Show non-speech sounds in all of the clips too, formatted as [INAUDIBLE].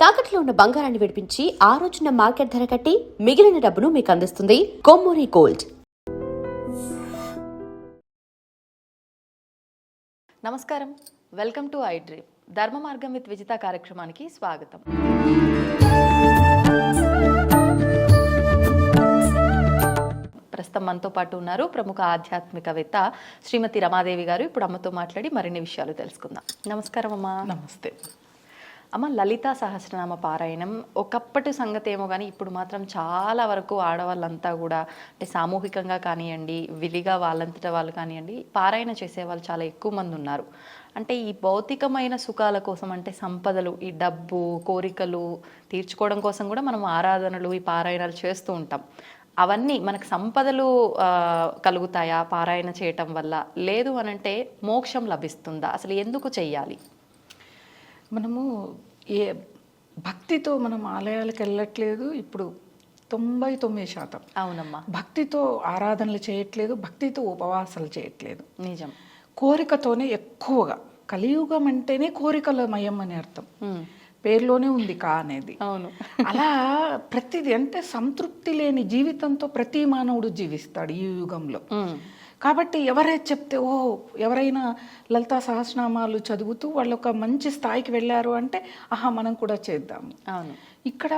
తాకట్లో ఉన్న బంగారాన్ని విడిపించి ఆ రోజున మార్కెట్ ధర కట్టి మిగిలిన డబ్బును మీకు అందిస్తుంది కొమ్మూరి గోల్డ్. నమస్కారం. Welcome to I dream. Dharma Margam with Vijitha కార్యక్రమానికి స్వాగతం. ప్రస్తుతం మనతో పాటు ఉన్నారు ప్రముఖ ఆధ్యాత్మికవేత్త శ్రీమతి రమాదేవి గారు. ఇప్పుడు అమ్మతో మాట్లాడి మరిన్ని విషయాలు తెలుసుకుందాం. నమస్కారం అమ్మా. నమస్తే. అమ్మ లలితా సహస్రనామ పారాయణం. ఒకప్పటి సంగతి ఏమో కానీ ఇప్పుడు మాత్రం చాలా వరకు ఆడవాళ్ళంతా కూడా అంటే సామూహికంగా కానివ్వండి విడిగా వాళ్ళంతట వాళ్ళు కానివ్వండి పారాయణ చేసే వాళ్ళు చాలా ఎక్కువ మంది ఉన్నారు. అంటే ఈ భౌతికమైన సుఖాల కోసం అంటే సంపదలు ఈ డబ్బు కోరికలు తీర్చుకోవడం కోసం కూడా మనం ఆరాధనలు ఈ పారాయణాలు చేస్తూ ఉంటాం. అవన్నీ మనకు సంపదలు కలుగుతాయా పారాయణ చేయటం వల్ల? లేదు అనంటే మోక్షం లభిస్తుందా? అసలు ఎందుకు చెయ్యాలి? మనము ఏ భక్తితో మనం ఆలయాలకు వెళ్ళట్లేదు ఇప్పుడు తొంభై తొమ్మిది శాతం. అవునమ్మా. భక్తితో ఆరాధనలు చేయట్లేదు భక్తితో ఉపవాసాలు చేయట్లేదు. నిజం. కోరికతోనే ఎక్కువగా కలియుగం అంటేనే కోరికలమయం అని అర్థం. పేరులోనే ఉంది కా అనేది. అవును. అలా ప్రతిదీ అంటే సంతృప్తి లేని జీవితంతో ప్రతి మానవుడు జీవిస్తాడు ఈ యుగంలో. కాబట్టి ఎవరైతే చెప్తే ఓ ఎవరైనా లలితా సహస్రనామాలు చదువుతూ వాళ్ళు ఒక మంచి స్థాయికి వెళ్ళారు అంటే ఆహా మనం కూడా చేద్దాము. అవును. ఇక్కడ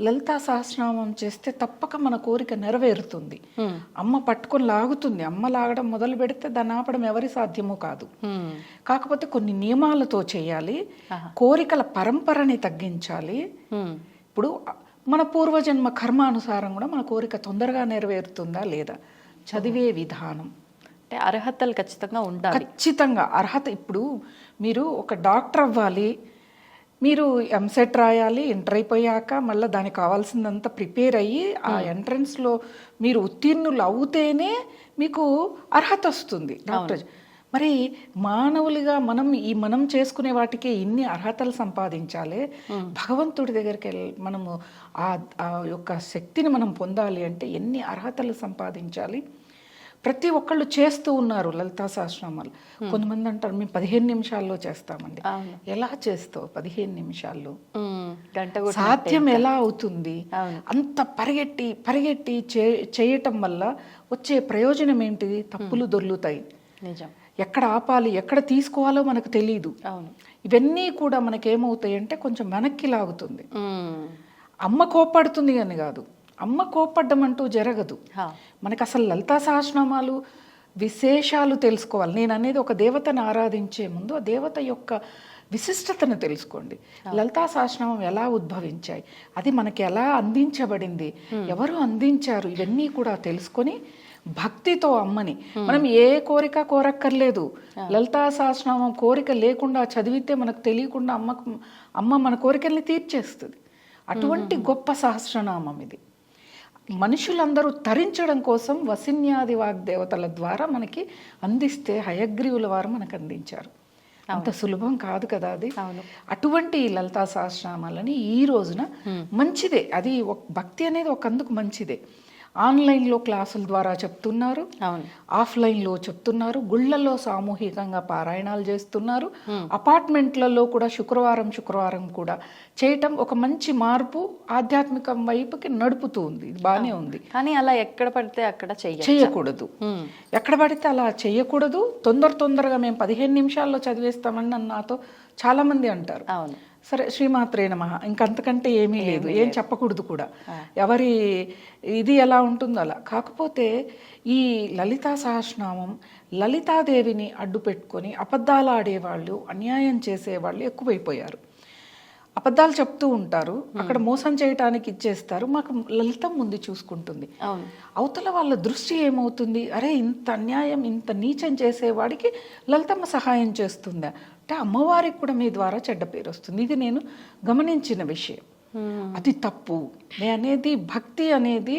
లలితా సహస్రనామం చేస్తే తప్పక మన కోరిక నెరవేరుతుంది. అమ్మ పట్టుకొని లాగుతుంది. అమ్మ లాగడం మొదలు పెడితే దాన్ని ఆపడం ఎవరి సాధ్యమో కాదు. కాకపోతే కొన్ని నియమాలతో చేయాలి. కోరికల పరంపరని తగ్గించాలి. ఇప్పుడు మన పూర్వజన్మ కర్మానుసారం కూడా మన కోరిక తొందరగా నెరవేరుతుందా లేదా? చదివే విధానం. అంటే అర్హతలు ఖచ్చితంగా ఉండాలి. ఖచ్చితంగా అర్హత ఇప్పుడు మీరు ఒక డాక్టర్ అవ్వాలి. మీరు ఎంసెట్ రాయాలి ఇంటర్ అయిపోయాక మళ్ళీ దానికి కావాల్సిందంతా ప్రిపేర్ అయ్యి ఆ ఎంట్రన్స్లో మీరు ఉత్తీర్ణులు అవుతేనే మీకు అర్హత వస్తుంది డాక్టర్. మరి మానవులుగా మనం ఈ మనం చేసుకునే వాటికి ఇన్ని అర్హతలు సంపాదించాలి. భగవంతుడి దగ్గరికి వెళ్ళి మనము ఆ ఆ యొక్క శక్తిని మనం పొందాలి అంటే ఎన్ని అర్హతలు సంపాదించాలి? ప్రతి ఒక్కళ్ళు చేస్తూ ఉన్నారు లలితా సహస్రనామాలు. కొంతమంది అంటారు మేము పదిహేను నిమిషాల్లో చేస్తామండి. ఎలా చేస్తావు పదిహేను నిమిషాల్లో? సాధ్యం ఎలా అవుతుంది. అంత పరిగెట్టి పరిగెట్టి చే- చేయటం వల్ల వచ్చే ప్రయోజనం ఏంటిది తప్పులు దొర్లుతాయి. నిజం. ఎక్కడ ఆపాలి ఎక్కడ తీసుకోవాలో మనకు తెలియదు ఇవన్నీ కూడా మనకేమవుతాయి అంటే కొంచెం వెనక్కి లాగుతుంది. అమ్మ కోప్పడుతుంది అని కాదు. అమ్మ కోప్పడ్డం అంటూ జరగదు. మనకు అసలు లలితా సహస్రనామాలు విశేషాలు తెలుసుకోవాలి. నేను అనేది ఒక దేవతను ఆరాధించే ముందు ఆ దేవత యొక్క విశిష్టతను తెలుసుకోండి. లలితా సహస్రనామం ఎలా ఉద్భవించాయి? అది మనకి ఎలా అందించబడింది? ఎవరు అందించారు? ఇవన్నీ కూడా తెలుసుకొని భక్తితో అమ్మని. మనం ఏ కోరిక కోరక్కర్లేదు. లలితా సహస్రనామం కోరిక లేకుండా చదివితే మనకు తెలియకుండా అమ్మకు అమ్మ మన కోరికల్ని తీర్చేస్తుంది. అటువంటి గొప్ప సహస్రనామం ఇది. మనుషులందరూ తరించడం కోసం వసిన్యాది వాగ్దేవతల ద్వారా మనకి అందిస్తే హయగ్రీవుల వారు మనకు అందించారు. అంత సులభం కాదు కదా అది. అటువంటి లలితా సహస్రనామాలని ఈ రోజున మంచిదే. అది ఒక భక్తి అనేది ఒక అందుకు మంచిదే. ఆన్లైన్లో క్లాసుల ద్వారా చెప్తున్నారు. అవును. ఆఫ్లైన్లో చెప్తున్నారు. గుళ్ళల్లో సామూహికంగా పారాయణాలు చేస్తున్నారు. అపార్ట్మెంట్లలో కూడా శుక్రవారం శుక్రవారం కూడా చేయటం ఒక మంచి మార్పు ఆధ్యాత్మికం వైపుకి నడుపుతూ ఉంది. ఇది బాగానే ఉంది. కానీ అలా ఎక్కడ పడితే అక్కడ చేయకూడదు. ఎక్కడ పడితే అలా చేయకూడదు. తొందర తొందరగా మేము పదిహేను నిమిషాల్లో చదివేస్తామని నాతో చాలా మంది అంటారు. అవును. సరే శ్రీమాత్రే నమ. ఇంకంతకంటే ఏమీ లేదు. ఏం చెప్పకూడదు కూడా. ఎవరి ఇది ఎలా ఉంటుందో అలా. కాకపోతే ఈ లలితా సహస్రనామం లలితాదేవిని అడ్డు పెట్టుకొని అబద్ధాలు ఆడేవాళ్ళు అన్యాయం చేసేవాళ్ళు ఎక్కువైపోయారు. అబద్ధాలు చెప్తూ ఉంటారు. అక్కడ మోసం చేయటానికి ఇచ్చేస్తారు. మాకు లలితం ముందు చూసుకుంటుంది. అవతల వాళ్ళ దృష్టి ఏమవుతుంది? అరే ఇంత అన్యాయం ఇంత నీచం చేసేవాడికి లలితమ్మ సహాయం చేస్తుందా? అంటే అమ్మవారికి కూడా మీ ద్వారా చెడ్డ పేరు వస్తుంది. ఇది నేను గమనించిన విషయం. అది తప్పు. నేను అనేది భక్తి అనేది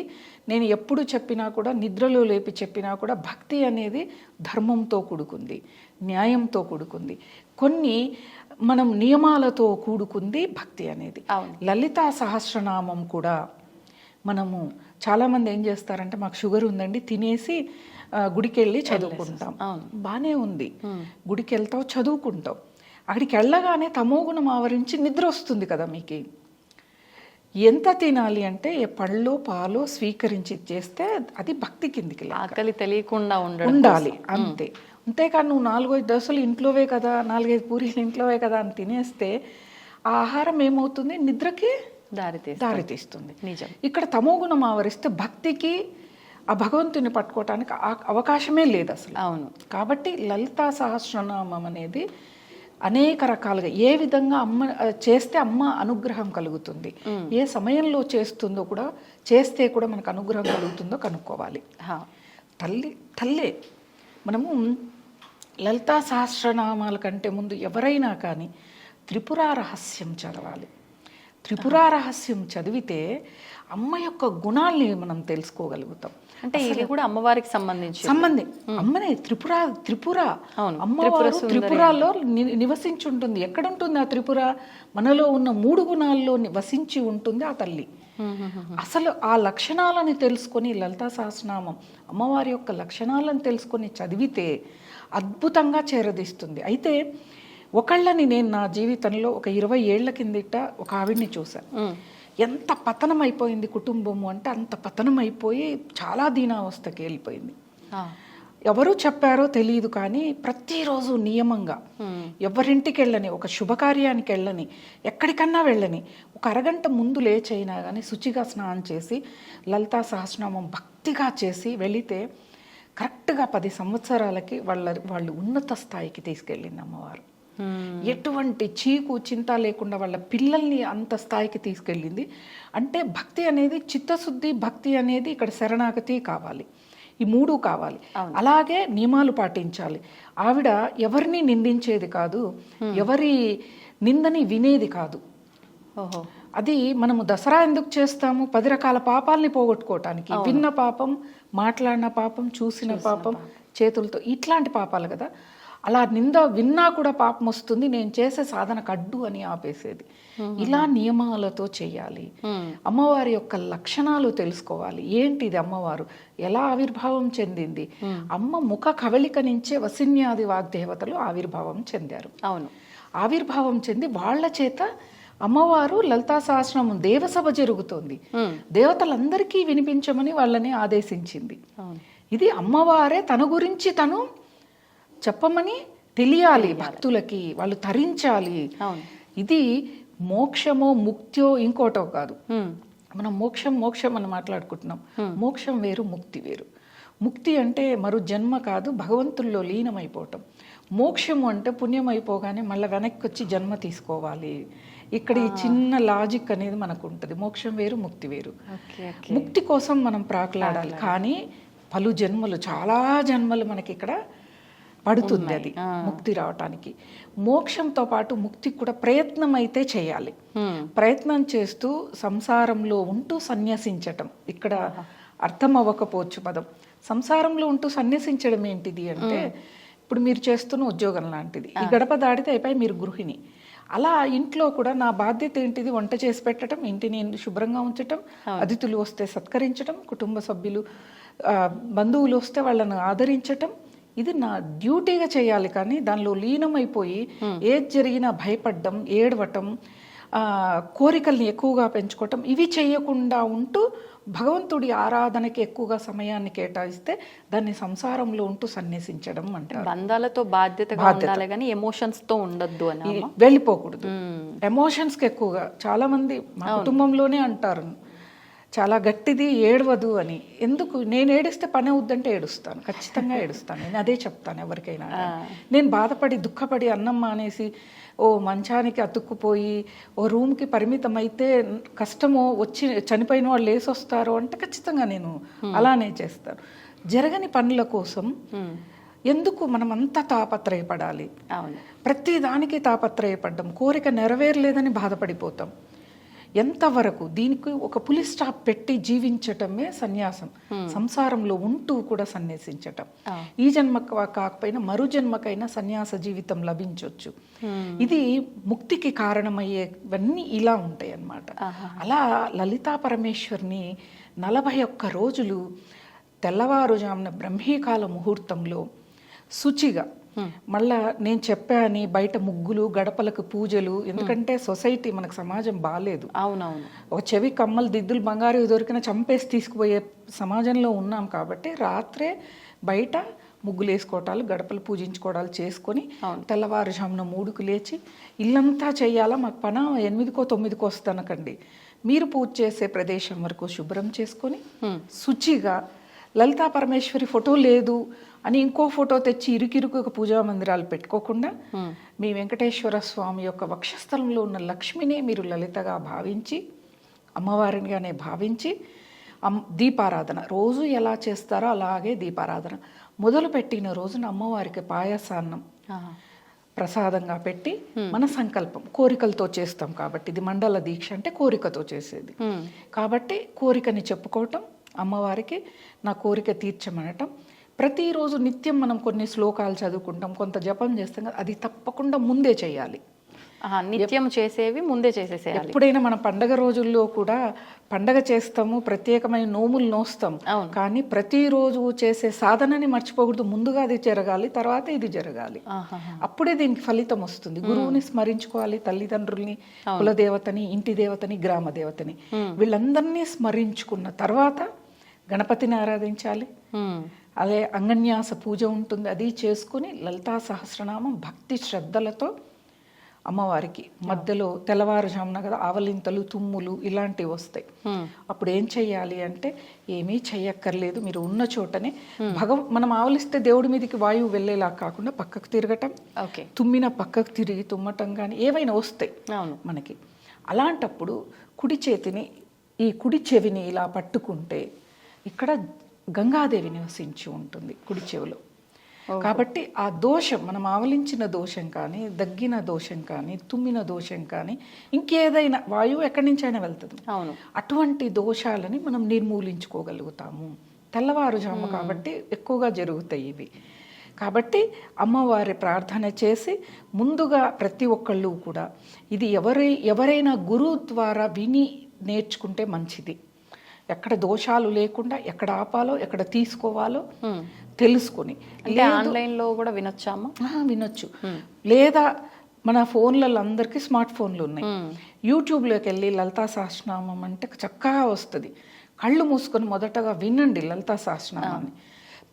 నేను ఎప్పుడు చెప్పినా కూడా నిద్రలో లేపి చెప్పినా కూడా భక్తి అనేది ధర్మంతో కూడుకుంది న్యాయంతో కూడుకుంది. కొన్ని మనం నియమాలతో కూడుకుంది భక్తి అనేది. లలితా సహస్రనామం కూడా మనము చాలామంది ఏం చేస్తారంటే మాకు షుగర్ ఉందండి తినేసి గుడికి వెళ్ళి చదువుకుంటాం. బాగానే ఉంది. గుడికి వెళ్తావు చదువుకుంటావు. అక్కడికి వెళ్ళగానే తమోగుణం ఆవరించి నిద్ర వస్తుంది కదా మీకు. ఎంత తినాలి అంటే ఏ పళ్ళు పాలు స్వీకరించి చేస్తే అది భక్తి కిందికి. ఆకలి తెలియకుండా ఉండాలి అంతే. అంతేకాని నువ్వు నాలుగైదు దోశలు ఇంట్లోవే కదా నాలుగైదు పూరీలు ఇంట్లోవే కదా అని తినేస్తే ఆ ఆహారం ఏమవుతుంది? నిద్రకి దారితీస్తుంది. దారితీస్తుంది. నిజం. ఇక్కడ తమోగుణం ఆవరిస్తే భక్తికి ఆ భగవంతుని పట్టుకోవటానికి ఆ- అవకాశమే లేదు అసలు. అవును. కాబట్టి లలితా సహస్రనామం అనేది అనేక రకాలుగా ఏ విధంగా అమ్మ చేస్తే అమ్మ అనుగ్రహం కలుగుతుంది ఏ సమయంలో చేస్తుందో కూడా చేస్తే కూడా మనకు అనుగ్రహం కలుగుతుందో కనుక్కోవాలి. తల్లి తల్లే మనము లలితా సహస్రనామాల కంటే ముందు ఎవరైనా కానీ త్రిపుర రహస్యం చదవాలి. త్రిపుర రహస్యం చదివితే అమ్మ యొక్క గుణాల్ని మనం తెలుసుకోగలుగుతాం. అంటే ఇది కూడా అమ్మవారికి సంబంధించి సంబంధి అమ్మనే త్రిపుర త్రిపుర. అమ్మవారు త్రిపురలో నివసించి ఉంటుంది ఎక్కడ ఉంటుంది ఆ త్రిపుర? మనలో ఉన్న మూడు గుణాల్లో వసించి ఉంటుంది ఆ తల్లి. అసలు ఆ లక్షణాలను తెలుసుకొని లలితా సహస్రనామం అమ్మవారి యొక్క లక్షణాలను తెలుసుకొని చదివితే అద్భుతంగా చేరదీస్తుంది. అయితే ఒకళ్ళని నేను నా జీవితంలో ఒక ఇరవై ఏళ్ళ కిందట ఒక ఆవిడ్ని చూశాను. ఎంత పతనం అయిపోయింది కుటుంబము అంటే అంత పతనం అయిపోయి చాలా దీనావస్థకి వెళ్ళిపోయింది. ఎవరు చెప్పారో తెలియదు కానీ ప్రతిరోజు నియమంగా ఎవరింటికి వెళ్ళని ఒక శుభకార్యానికి వెళ్ళని ఎక్కడికన్నా వెళ్ళని ఒక అరగంట ముందు లేచైనా కానీ శుచిగా స్నానం చేసి లలితా సహస్రనామం భక్తిగా చేసి వెళితే కరెక్ట్గా పది సంవత్సరాలకి వాళ్ళ వాళ్ళు ఉన్నత స్థాయికి తీసుకెళ్ళింది అమ్మవారు. ఎటువంటి చీకు చింత లేకుండా వాళ్ళ పిల్లల్ని అంత స్థాయికి తీసుకెళ్ళింది. అంటే భక్తి అనేది చిత్తశుద్ధి భక్తి అనేది ఇక్కడ శరణాగతి కావాలి. ఈ మూడు కావాలి. అలాగే నియమాలు పాటించాలి. ఆవిడ ఎవరిని నిందించేది కాదు ఎవరి నిందని వినేది కాదు. అది మనము దసరా ఎందుకు చేస్తాము? పది రకాల పాపాలని పోగొట్టుకోవటానికి. విన్న పాపం మాట్లాడిన పాపం చూసిన పాపం. చేతులతో. ఇట్లాంటి పాపాలు కదా. అలా నింద విన్నా కూడా పాపం వస్తుంది. నేను చేసే సాధనకు అడ్డు అని ఆపేసేది. ఇలా నియమాలతో చేయాలి. అమ్మవారి యొక్క లక్షణాలు తెలుసుకోవాలి. ఏంటిది అమ్మవారు? ఎలా ఆవిర్భావం చెందింది? అమ్మ ముఖ కవళిక నుంచే వసిన్యాది వాగ్దేవతలు ఆవిర్భావం చెందారు. అవును. ఆవిర్భావం చెంది వాళ్ళ చేత అమ్మవారు లలితా సహస్రనామం దేవసభ జరుగుతోంది. దేవతలందరికీ వినిపించమని వాళ్ళని ఆదేశించింది. ఇది అమ్మవారే తన గురించి తను చెప్పమని తెలియాలి భక్తులకి వాళ్ళు తరించాలి. ఇది మోక్షమో ముక్త్యో ఇంకోటో కాదు. మనం మోక్షం మోక్షం అని మాట్లాడుకుంటున్నాం. మోక్షం వేరు ముక్తి వేరు. ముక్తి అంటే మరో జన్మ కాదు భగవంతుల్లో లీనమైపోవటం. మోక్షము అంటే పుణ్యం అయిపోగానే మళ్ళీ వెనక్కి వచ్చి జన్మ తీసుకోవాలి. ఇక్కడ ఈ చిన్న లాజిక్ అనేది మనకు ఉంటుంది మోక్షం వేరు ముక్తి వేరు. ముక్తి కోసం మనం ప్రాకులాడాలి. కానీ పలు జన్మలు చాలా జన్మలు మనకి ఇక్కడ పడుతుంది అది ముక్తి రావటానికి. మోక్షంతో పాటు ముక్తికి కూడా ప్రయత్నం అయితే చేయాలి. ప్రయత్నం చేస్తూ సంసారంలో ఉంటూ సన్యసించటం. ఇక్కడ అర్థం అవ్వకపోవచ్చు పదం. సంసారంలో ఉంటూ సన్యసించడం ఏంటిది అంటే ఇప్పుడు మీరు చేస్తున్న ఉద్యోగం లాంటిది. ఈ గడప దాడితే అయిపోయి మీరు గృహిణి. అలా ఇంట్లో కూడా నా బాధ్యత ఏంటిది? వంట చేసి పెట్టడం ఇంటిని శుభ్రంగా ఉంచటం అతిథులు వస్తే సత్కరించడం కుటుంబ సభ్యులు బంధువులు వస్తే వాళ్ళను ఆదరించటం ఇది నా డ్యూటీగా చేయాలి కానీ దానిలో లీనమైపోయి ఏది జరిగినా భయపడడం ఏడవటం ఆ, కోరికల్ని ఎక్కువగా పెంచుకోవటం ఇవి చేయకుండా ఉంటూ భగవంతుడి ఆరాధనకి ఎక్కువగా సమయాన్ని కేటాయిస్తే దాన్ని సంసారంలో ఉంటూ సన్యసించడం అంటారు బంధాలతో బాధ్యతగా ఉండాలి కానీ ఎమోషన్స్తో ఉండొద్దు అని వెళ్ళిపోకూడదు. ఎమోషన్స్కి ఎక్కువగా చాలా మంది మా కుటుంబంలోనే అంటారు. చాలా గట్టిది ఏడవదు అని. ఎందుకు? నేను ఏడిస్తే పని అవుద్దంటే ఏడుస్తాను. ఖచ్చితంగా ఏడుస్తాను. నేను అదే చెప్తాను ఎవరికైనా కానీ. నేను బాధపడి దుఃఖపడి అన్నం మానేసి ఓ మంచానికి అతుక్కుపోయి ఓ రూమ్కి పరిమితం అయితే కష్టమో వచ్చి చనిపోయిన వాళ్ళు లేసి వస్తారు అంటే ఖచ్చితంగా నేను అలానే చేస్తాను. జరగని పనుల కోసం ఎందుకు మనం అంత తాపత్రయపడాలి? ప్రతి దానికి తాపత్రయపడ్డం. కోరిక నెరవేరలేదని బాధపడిపోతాం. ఎంతవరకు దీనికి ఒక పులి స్టాప్ పెట్టి జీవించటమే సన్యాసం. సంసారంలో ఉంటూ కూడా సన్యాసించటం. ఈ జన్మకు కాకపోయినా మరు జన్మకైనా సన్యాస జీవితం లభించవచ్చు ఇది ముక్తికి కారణమయ్యేవన్నీ ఇలా ఉంటాయి అన్నమాట అలా లలితా పరమేశ్వర్ని నలభై ఒక్క రోజులు తెల్లవారుజామున బ్రహ్మీకాల ముహూర్తంలో శుచిగా మళ్ళా నేను చెప్పాని బయట ముగ్గులు గడపలకు పూజలు ఎందుకంటే సొసైటీ మనకు సమాజం బాగాలేదు అవునవును. ఒక చెవి కమ్మలు దిద్దులు బంగారు దొరికిన చంపేసి తీసుకుపోయే సమాజంలో ఉన్నాం కాబట్టి రాత్రే బయట ముగ్గులు వేసుకోవటాలు గడపలు పూజించుకోవడాలు చేసుకొని తెల్లవారుజామున మూడుకు లేచి ఇల్లంతా చెయ్యాలా మాకు పన ఎనిమిదికో తొమ్మిదికో వస్తానకండి మీరు పూజ చేసే ప్రదేశం వరకు శుభ్రం చేసుకొని శుచిగా లలితా పరమేశ్వరి ఫోటో లేదు. అని ఇంకో ఫోటో తెచ్చి ఇరుకిరుకు ఒక పూజా మందిరాలు పెట్టుకోకుండా మీ వెంకటేశ్వర స్వామి యొక్క వక్షస్థలంలో ఉన్న లక్ష్మిని మీరు లలితగా భావించి అమ్మవారినిగానే భావించి అమ్ దీపారాధన. రోజు ఎలా చేస్తారో అలాగే దీపారాధన. మొదలు పెట్టిన రోజున అమ్మవారికి పాయసాన్నం. ప్రసాదంగా పెట్టి మన సంకల్పం. కోరికలతో చేస్తాం కాబట్టి. ఇది మండల దీక్ష అంటే కోరికతో చేసేది. కాబట్టి కోరికని చెప్పుకోవటం అమ్మవారికి నా కోరిక తీర్చమనటం ప్రతిరోజు నిత్యం మనం కొన్ని శ్లోకాలు చదువుకుంటాం కొంత జపం చేస్తాం కదా అది తప్పకుండా ముందే చేయాలి. నిత్యం చేసేవి ముందే చేసేసేయాలి. ఎప్పుడైనా మన పండగ రోజుల్లో కూడా పండగ చేస్తాము ప్రత్యేకమైన నోములు నోస్తాం. కానీ ప్రతిరోజు చేసే సాధనని మర్చిపోకూడదు. ముందుగా అది జరగాలి తర్వాత ఇది జరగాలి. అప్పుడే దీనికి ఫలితం వస్తుంది. గురువుని స్మరించుకోవాలి తల్లిదండ్రుల్ని కులదేవతని ఇంటి దేవతని గ్రామ దేవతని. వీళ్ళందరినీ స్మరించుకున్న తర్వాత గణపతిని ఆరాధించాలి. అదే అంగన్యాస పూజ ఉంటుంది. అది చేసుకుని లలితా సహస్రనామం భక్తి శ్రద్ధలతో అమ్మవారికి మధ్యలో తెల్లవారుజామున కదా ఆవలింతలు తుమ్ములు ఇలాంటివి వస్తాయి. అప్పుడు ఏం చెయ్యాలి అంటే ఏమీ చెయ్యక్కర్లేదు. మీరు ఉన్న చోటనే భగవ మనం ఆవలిస్తే దేవుడి మీదకి వాయువు వెళ్ళేలా కాకుండా పక్కకు తిరగటం ఓకే. తుమ్మిన పక్కకు తిరిగి తుమ్మటం కానీ ఏవైనా వస్తాయి అవును. మనకి అలాంటప్పుడు కుడి చేతిని ఈ కుడి చెవిని ఇలా పట్టుకుంటే ఇక్కడ గంగాదేవి నివసించి ఉంటుంది కుడి చెవిలో. కాబట్టి ఆ దోషం మనం ఆవలించిన దోషం కానీ దగ్గిన దోషం కానీ తుమ్మిన దోషం కానీ ఇంకేదైనా వాయువు ఎక్కడి నుంచైనా వెళ్తుంది. అవును. అటువంటి దోషాలని మనం నిర్మూలించుకోగలుగుతాము. తెల్లవారుజాము కాబట్టి ఎక్కువగా జరుగుతాయి ఇవి. కాబట్టి అమ్మవారి ప్రార్థన చేసి ముందుగా ప్రతి ఒక్కళ్ళు కూడా ఇది ఎవరై ఎవరైనా గురువు ద్వారా విని నేర్చుకుంటే మంచిది. ఎక్కడ దోషాలు లేకుండా ఎక్కడ ఆపాలో ఎక్కడ తీసుకోవాలో తెలుసుకొని అంటే ఆన్లైన్లో కూడా వినొచ్చామా? వినొచ్చు. లేదా మన ఫోన్లలో అందరికీ స్మార్ట్ ఫోన్లు ఉన్నాయి. యూట్యూబ్లోకి వెళ్ళి లలితా సహస్రనామం అంటే చక్కగా వస్తుంది. కళ్ళు మూసుకొని మొదటగా వినండి లలితా సహస్రనామాన్ని.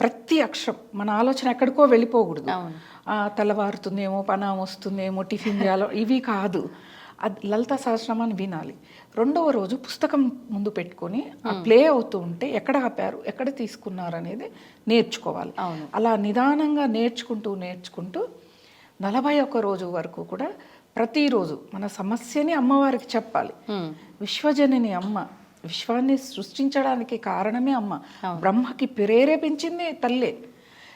ప్రతి అక్షరం మన ఆలోచన ఎక్కడికో వెళ్ళిపోకూడదు. ఆ, తెల్లవారుతుందేమో పనా వస్తుందేమో టిఫిన్ చేయాలో ఇవి కాదు. అది లలిత సహస్రనామాన్ని వినాలి. రెండవ రోజు పుస్తకం ముందు పెట్టుకొని ఆ ప్లే అవుతూ ఉంటే ఎక్కడ ఆపారు ఎక్కడ తీసుకున్నారు అనేది నేర్చుకోవాలి అలా నిదానంగా నేర్చుకుంటూ నేర్చుకుంటూ నలభై ఒక్క రోజు వరకు కూడా ప్రతిరోజు మన సమస్యని అమ్మవారికి చెప్పాలి. విశ్వజనని అమ్మ విశ్వాన్ని సృష్టించడానికి కారణమే అమ్మ. బ్రహ్మకి ప్రేరేపించింది తల్లే.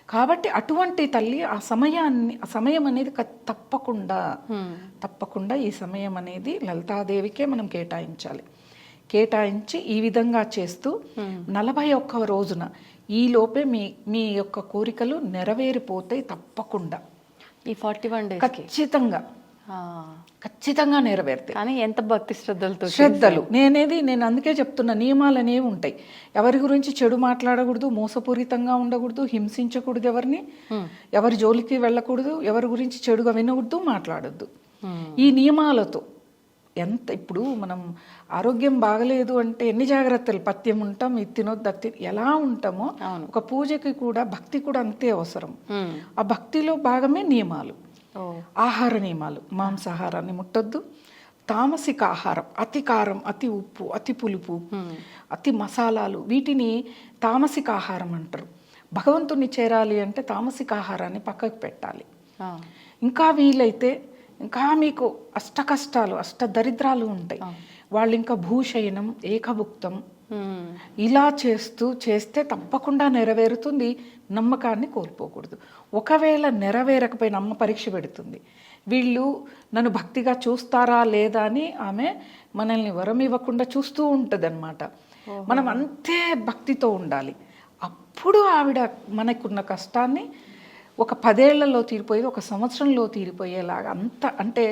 కాబట్టి అటువంటి తల్లి ఆ సమయాన్ని ఆ సమయం అనేది తప్పకుండా తప్పకుండా ఈ సమయం అనేది లలితాదేవికే మనం కేటాయించాలి. కేటాయించి ఈ విధంగా చేస్తూ నలభై ఒక్క రోజున ఈ లోపే మీ మీ యొక్క కోరికలు నెరవేరిపోతాయి తప్పకుండా. ఈ ఫార్టీ వన్ డేస్ ఖచ్చితంగా. ఖచ్చితంగా నెరవేరుతాయి. కానీ ఎంత భక్తి శ్రద్ధలతో శ్రద్ధలు. నేనేది నేను అందుకే చెప్తున్న నియమాలు అనేవి ఉంటాయి. ఎవరి గురించి చెడు మాట్లాడకూడదు మోసపూరితంగా ఉండకూడదు హింసించకూడదు ఎవరిని. ఎవరి జోలికి వెళ్ళకూడదు ఎవరి గురించి చెడుగా వినకూడదు మాట్లాడొద్దు. ఈ నియమాలతో ఎంత ఇప్పుడు మనం ఆరోగ్యం బాగలేదు అంటే ఎన్ని జాగ్రత్తలు? పత్యం ఉంటాం ఇది తినొద్దు అది ఎలా ఉంటామో ఒక పూజకి కూడా భక్తి కూడా అంతే అవసరం. ఆ భక్తిలో భాగమే నియమాలు. ఆహార నియమాలు మాంసాహారాన్ని ముట్టొద్దు. తామసిక ఆహారం అతి కారం అతి ఉప్పు అతి పులుపు అతి మసాలాలు వీటిని తామసిక ఆహారం అంటారు. భగవంతుని చేరాలి అంటే తామసిక ఆహారాన్ని పక్కకు పెట్టాలి. ఇంకా వీలైతే ఇంకా మీకు అష్ట కష్టాలు అష్ట దరిద్రాలు ఉంటాయి. వాళ్ళు ఇంకా భూషయనం ఏకభుక్తం. ఇలా చేస్తూ చేస్తే తప్పకుండా నెరవేరుతుంది. నమ్మకాన్ని కోల్పోకూడదు. ఒకవేళ నెరవేరకపోయిన అమ్మ పరీక్ష పెడుతుంది. వీళ్ళు నన్ను భక్తిగా చూస్తారా లేదా అని ఆమె మనల్ని వరం ఇవ్వకుండా చూస్తూ ఉంటుంది మనం అంతే భక్తితో ఉండాలి. అప్పుడు ఆవిడ మనకున్న కష్టాన్ని ఒక పదేళ్ళలో తీరిపోయేది ఒక సంవత్సరంలో తీరిపోయేలాగా అంత అంటే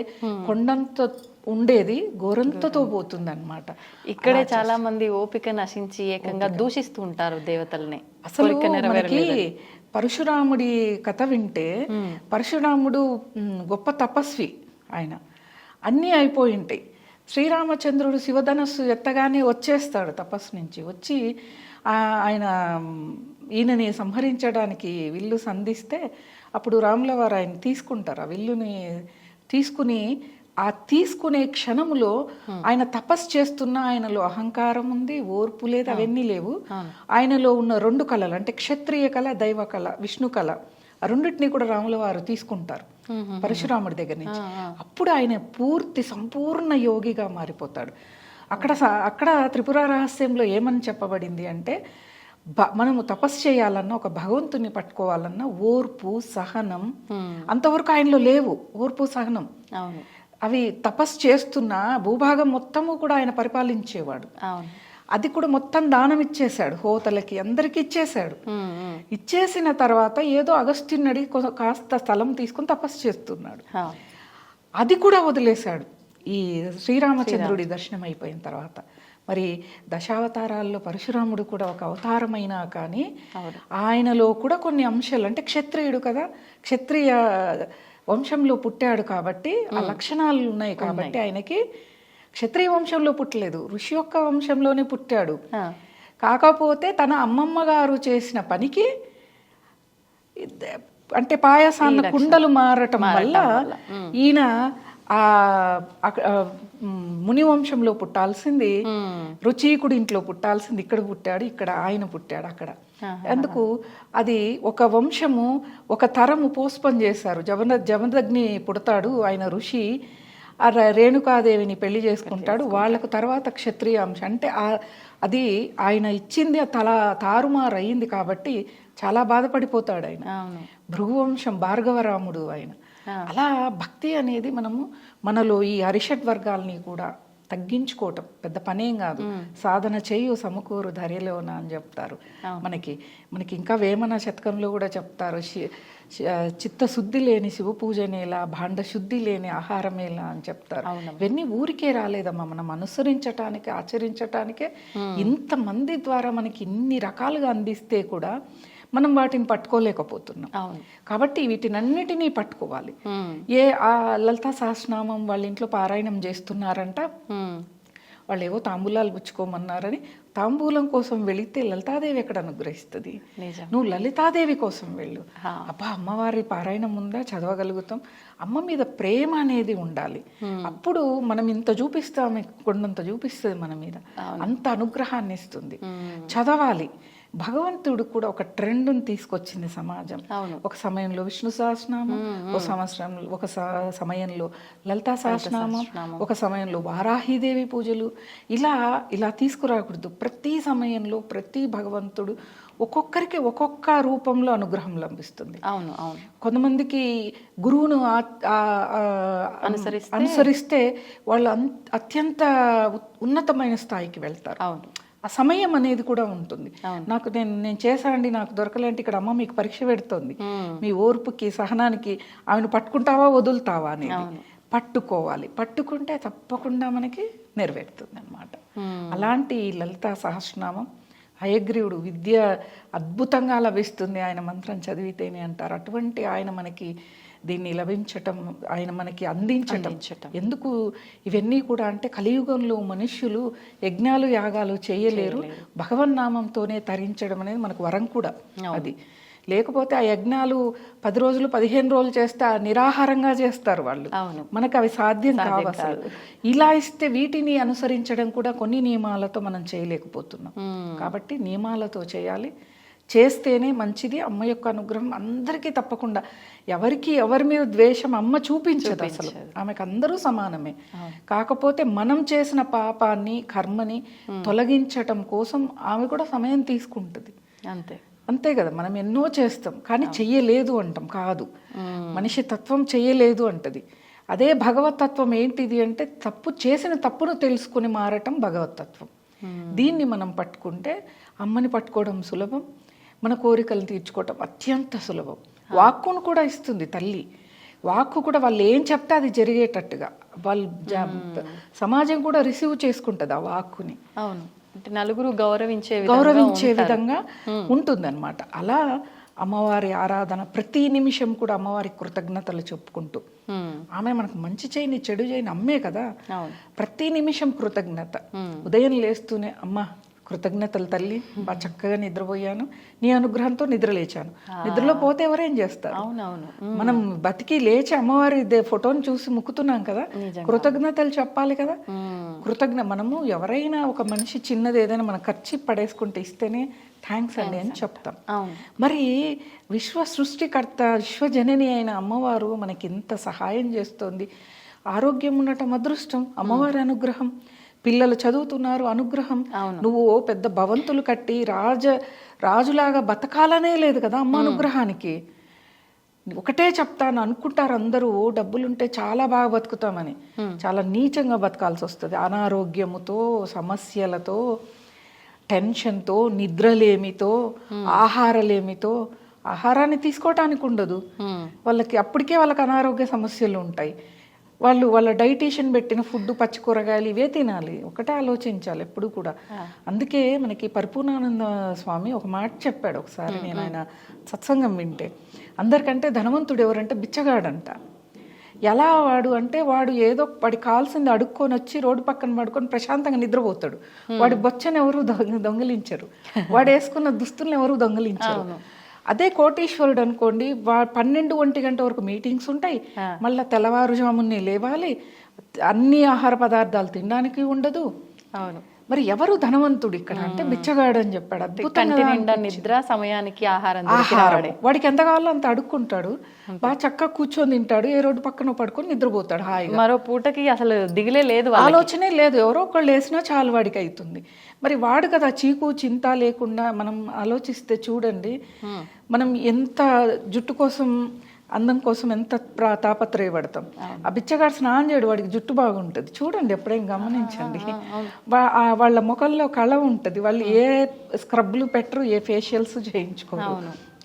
కొండంత ఉండేది గోరంతతో పోతుంది అనమాట ఇక్కడే చాలా మంది ఓపిక నశించి ఏకంగా దూషిస్తూ ఉంటారు దేవతల్ని. అసలు మనకి. పరశురాముడి కథ వింటే పరశురాముడు గొప్ప తపస్వి ఆయన. అన్నీ అయిపోయి ఉంటాయి శ్రీరామచంద్రుడు శివధనస్సు ఎత్తగానే వచ్చేస్తాడు తపస్సు నుంచి. వచ్చి ఆ, ఆయన ఈయనని సంహరించడానికి విల్లు సంధిస్తే అప్పుడు రాముల వారు ఆయన తీసుకుంటారు. ఆ విల్లుని తీసుకుని ఆ తీసుకునే క్షణములో ఆయన తపస్సు చేస్తున్న ఆయనలో అహంకారం ఉంది ఓర్పు లేదు అవన్నీ లేవు. ఆయనలో ఉన్న రెండు కళలు అంటే క్షత్రియ కళ దైవ కళ విష్ణు కళ ఆ రెండింటినీ కూడా రాముల వారు తీసుకుంటారు పరశురాముడి దగ్గర నుంచి. అప్పుడు ఆయన పూర్తి సంపూర్ణ యోగిగా మారిపోతాడు. అక్కడ అక్కడ త్రిపుర రహస్యంలో ఏమని చెప్పబడింది అంటే బ- మనము తపస్సు చేయాలన్నా ఒక భగవంతుని పట్టుకోవాలన్నా ఓర్పు సహనం అంతవరకు ఆయనలో లేవు. ఓర్పు సహనం. అవి తపస్సు చేస్తున్న భూభాగం మొత్తము కూడా ఆయన పరిపాలించేవాడు. అది కూడా మొత్తం దానం ఇచ్చేశాడు హోతలకి అందరికి ఇచ్చేశాడు. ఇచ్చేసిన తర్వాత ఏదో అగస్త్యున్నడి కాస్త స్థలం తీసుకుని తపస్సు చేస్తున్నాడు. అది కూడా వదిలేశాడు. ఈ శ్రీరామచంద్రుడి దర్శనం అయిపోయిన తర్వాత. మరి దశావతారాల్లో పరశురాముడు కూడా ఒక అవతారమైనా కానీ ఆయనలో కూడా కొన్ని అంశాలు అంటే క్షత్రియుడు కదా క్షత్రియ వంశంలో పుట్టాడు కాబట్టి ఆ లక్షణాలు ఉన్నాయి కాబట్టి ఆయనకి క్షత్రియ వంశంలో పుట్టలేదు. ఋషి యొక్క వంశంలోనే పుట్టాడు. కాకపోతే తన అమ్మమ్మ గారు చేసిన పనికి అంటే పాయసాన్న కుండలు మారటం వల్ల ఈయన ఆ అక- ఆ, మ్, ముని వంశంలో పుట్టాల్సింది రుచీకుడి ఇంట్లో పుట్టాల్సింది ఇక్కడ పుట్టాడు ఇక్కడ ఆయన పుట్టాడు అక్కడ. అందుకు అది ఒక వంశము ఒక తరము పోస్పన్ చేశారు. జమద జమదగ్ని పుడతాడు ఆయన ఋషి. ఆ రేణుకాదేవిని పెళ్ళి చేసుకుంటాడు. వాళ్ళకు తర్వాత క్షత్రియ అంశం. అంటే ఆ- అది ఆయన ఇచ్చింది ఆ తల తారుమారు అయింది కాబట్టి చాలా బాధపడిపోతాడు ఆయన. భృగువంశం భార్గవరాముడు ఆయన. అలా భక్తి అనేది మనము మనలో ఈ అరిషడ్ వర్గాల్ని కూడా తగ్గించుకోవటం. పెద్ద పనేం కాదు. సాధన చేయు సమకూరు ధరలోన అని చెప్తారు. మనకి మనకి ఇంకా వేమన శతకంలో కూడా చెప్తారు. చిత్తశుద్ధి లేని శివ పూజనేలా భాండ శుద్ధి లేని ఆహారమేలా అని చెప్తారు. ఇవన్నీ ఊరికే రాలేదమ్మా. మనం అనుసరించటానికి ఆచరించటానికే ఇంతమంది ద్వారా మనకి ఇన్ని రకాలుగా అందిస్తే కూడా మనం వాటిని పట్టుకోలేకపోతున్నాం. అవును. కాబట్టి వీటినన్నిటినీ పట్టుకోవాలి. ఏ ఆ లలితా సహస్రనామం వాళ్ళ ఇంట్లో పారాయణం చేస్తున్నారంట. వాళ్ళు ఏవో తాంబూలాలు పుచ్చుకోమన్నారని తాంబూలం కోసం వెళితే లలితాదేవి ఎక్కడ అనుగ్రహిస్తుంది? నువ్వు లలితాదేవి కోసం వెళ్ళు. అబ్బా అమ్మవారి పారాయణం ఉందా? చదవగలుగుతాం. అమ్మ మీద ప్రేమ అనేది ఉండాలి. అప్పుడు మనం ఇంత చూపిస్తాం కొండంత చూపిస్తుంది మన మీద. అంత అనుగ్రహాన్ని ఇస్తుంది చదవాలి. భగవంతుడు కూడా ఒక ట్రెండ్ని తీసుకొచ్చింది సమాజం. ఒక సమయంలో విష్ణు సహస్రనామం ఒక సంవత్సరంలో ఒక స- సమయంలో లలితా సహస్రనామం ఒక సమయంలో వారాహిదేవి పూజలు. ఇలా ఇలా తీసుకురాకూడదు. ప్రతి సమయంలో ప్రతి భగవంతుడు ఒక్కొక్కరికి ఒక్కొక్క రూపంలో అనుగ్రహం లభిస్తుంది. అవును అవును. కొంతమందికి గురువును అనుసరిస్తే- అనుసరిస్తే వాళ్ళు అత్యంత ఉన్నతమైన స్థాయికి వెళ్తారు. అవును. సమయం అనేది కూడా ఉంటుంది. నాకు నేను నేను చేశానండి నాకు దొరకలేంటి ఇక్కడ అమ్మ మీకు పరీక్ష పెడుతోంది. మీ ఓర్పుకి సహనానికి ఆమెను పట్టుకుంటావా వదులుతావా అనేది. పట్టుకోవాలి. పట్టుకుంటే తప్పకుండా మనకి నెరవేరుతుంది అనమాట అలాంటి లలితా సహస్రనామం హయగ్రీవుడు విద్య అద్భుతంగా లభిస్తుంది. ఆయన మంత్రం చదివితేనే అంటారు. అటువంటి ఆయన మనకి దీన్ని లభించటం ఆయన మనకి అందించటం. ఎందుకు ఇవన్నీ కూడా అంటే కలియుగంలో మనుష్యులు యజ్ఞాలు యాగాలు చేయలేరు. భగవన్నామంతోనే తరించడం అనేది మనకు వరం కూడా అది. లేకపోతే ఆ యజ్ఞాలు పది రోజులు పదిహేను రోజులు చేస్తే నిరాహారంగా చేస్తారు వాళ్ళు. మనకు అవి సాధ్యం కావు అసలు. ఇలా ఇస్తే వీటిని అనుసరించడం కూడా కొన్ని నియమాలతో మనం చేయలేకపోతున్నాం. కాబట్టి నియమాలతో చేయాలి. చేస్తేనే మంచిది. అమ్మ యొక్క అనుగ్రహం అందరికీ తప్పకుండా. ఎవరికి ఎవరి మీద ద్వేషం అమ్మ చూపించదు అసలు. ఆమెకు అందరూ సమానమే. కాకపోతే మనం చేసిన పాపాన్ని కర్మని తొలగించటం కోసం ఆమె కూడా సమయం తీసుకుంటుంది. అంతే. అంతే కదా మనం ఎన్నో చేస్తాం. కానీ చెయ్యలేదు అంటాం కాదు. మనిషి తత్వం చెయ్యలేదు అంటది. అదే భగవతత్వం ఏంటిది అంటే తప్పు చేసిన తప్పును తెలుసుకుని మారటం భగవతత్వం దీన్ని మనం పట్టుకుంటే అమ్మని పట్టుకోవడం సులభం మన కోరికలను తీర్చుకోవటం అత్యంత సులభం. వాక్కును కూడా ఇస్తుంది తల్లి. వాక్కు కూడా వాళ్ళు ఏం చెప్తే అది జరిగేటట్టుగా. వాళ్ళు సమాజం కూడా రిసీవ్ చేసుకుంటుంది ఆ వాక్కుని. అవును. అంటే నలుగురు గౌరవించే విధంగా గౌరవించే విధంగా ఉంటుందన్నమాట. అలా అమ్మవారి ఆరాధన ప్రతి నిమిషం కూడా అమ్మవారి కృతజ్ఞతలు చెప్పుకుంటూ. ఆమె మనకు మంచి చేయని చెడు చేయని అమ్మే కదా. ప్రతి నిమిషం కృతజ్ఞత. ఉదయం లేస్తూనే అమ్మ కృతజ్ఞతలు తల్లి. బాగా చక్కగా నిద్రపోయాను. నీ అనుగ్రహంతో నిద్ర లేచాను నిద్రలో పోతే ఎవరేం చేస్తారు? అవునవును. మనం బతికి లేచి అమ్మవారి ఫోటోని చూసి ముక్కుతున్నాం కదా? కృతజ్ఞతలు చెప్పాలి కదా? కృతజ్ఞ మనము ఎవరైనా ఒక మనిషి చిన్నది ఏదైనా మన ఖర్చు పడేసుకుంటే ఇస్తేనే థ్యాంక్స్ అండి అని చెప్తాం. మరి విశ్వ సృష్టికర్త విశ్వజనని అయిన అమ్మవారు మనకి ఇంత సహాయం చేస్తోంది? ఆరోగ్యం ఉండటం అదృష్టం అమ్మవారి అనుగ్రహం. పిల్లలు చదువుతున్నారు అనుగ్రహం. నువ్వు పెద్ద భవంతులు కట్టి రాజ రాజులాగా బతకాలనే లేదు కదా అమ్మ అనుగ్రహానికి. ఒకటే చెప్తాను అనుకుంటారు అందరూ డబ్బులుంటే చాలా బాగా బతుకుతామని. చాలా నీచంగా బతకాల్సి వస్తుంది అనారోగ్యముతో సమస్యలతో టెన్షన్తో నిద్రలేమితో ఆహారలేమితో ఆహారాన్ని తీసుకోవటానికి ఉండదు వాళ్ళకి అప్పటికే వాళ్ళకి అనారోగ్య సమస్యలు ఉంటాయి వాళ్ళు వాళ్ళ డైటీషియన్ పెట్టిన ఫుడ్ పచ్చి కూరగాయలు ఇవే తినాలి. ఒకటే ఆలోచించాలి ఎప్పుడు కూడా. అందుకే మనకి పరిపూర్ణానంద స్వామి ఒక మాట చెప్పాడు ఒకసారి నేను ఆయన సత్సంగం వింటే. అందరికంటే ధనవంతుడు ఎవరంటే బిచ్చగాడంట. ఎలా వాడు అంటే వాడు ఏదో వాడి కావాల్సింది అడుక్కొని వచ్చి రోడ్డు పక్కన పడుకొని ప్రశాంతంగా నిద్రపోతాడు. వాడి బొచ్చని ఎవరు దొంగ- దొంగిలించరు. [LAUGHS] వాడు వేసుకున్న దుస్తుల్ని ఎవరు దొంగిలించరు. అదే కోటీశ్వరుడు అనుకోండి వా పన్నెండు ఒంటి గంట వరకు మీటింగ్స్ ఉంటాయి. మళ్ళీ తెల్లవారుజామునే లేవాలి. అన్ని ఆహార పదార్థాలు తినడానికి ఉండదు. అవును. మరి ఎవరు ధనవంతుడు ఇక్కడ? అంటే బిచ్చగాడు అని చెప్పాడు అద్భుతంగా నిద్ర సమయానికి ఆహారం ఆహారం. వాడే. వాడికి ఎంత కావాలో అంత అడుక్కుంటాడు. బాగా చక్కగా కూర్చొని తింటాడు ఏ రోడ్డు పక్కన పడుకొని నిద్రపోతాడు హాయిగా. మరో పూటకి అసలు దిగులే లేదు. ఆలోచనే లేదు. ఎవరో ఒకళ్ళు వేసినా చాలు వాడికి అవుతుంది మరి వాడు కదా చీకు చింత లేకుండా మనం ఆలోచిస్తే చూడండి మనం ఎంత జుట్టు కోసం అందం కోసం ఎంత ప్రా- తాపత్రయపడతాం. ఆ బిచ్చగాడు స్నానం చేయడు వాడికి జుట్టు బాగుంటుంది. చూడండి ఎప్పుడైనా గమనించండి. వాళ్ళ ముఖంలో కళ ఉంటుంది. వాళ్ళు ఏ స్క్రబ్లు పెట్టరు ఏ ఫేషియల్స్ చేయించుకోరు.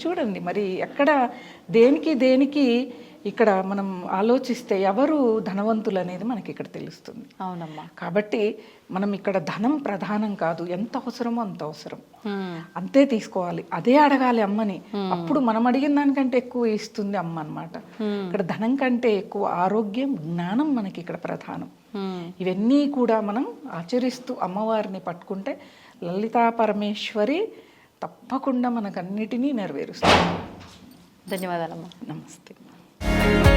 చూడండి మరి ఎక్కడ దేనికి దేనికి ఇక్కడ మనం ఆలోచిస్తే ఎవరు ధనవంతులు అనేది మనకి ఇక్కడ తెలుస్తుంది. అవునమ్మా. కాబట్టి మనం ఇక్కడ ధనం ప్రధానం కాదు. ఎంత అవసరమో అంత అవసరం. అంతే తీసుకోవాలి. అదే అడగాలి అమ్మని. అప్పుడు మనం అడిగిన దానికంటే ఎక్కువ ఇస్తుంది అమ్మ అన్నమాట. ఇక్కడ ధనం కంటే ఎక్కువ ఆరోగ్యం జ్ఞానం మనకి ఇక్కడ ప్రధానం. ఇవన్నీ కూడా మనం ఆచరిస్తూ అమ్మవారిని పట్టుకుంటే లలితా పరమేశ్వరి తప్పకుండా మనకన్నిటినీ నెరవేరుస్తుంది ధన్యవాదాలమ్మా. నమస్తే. Thank you.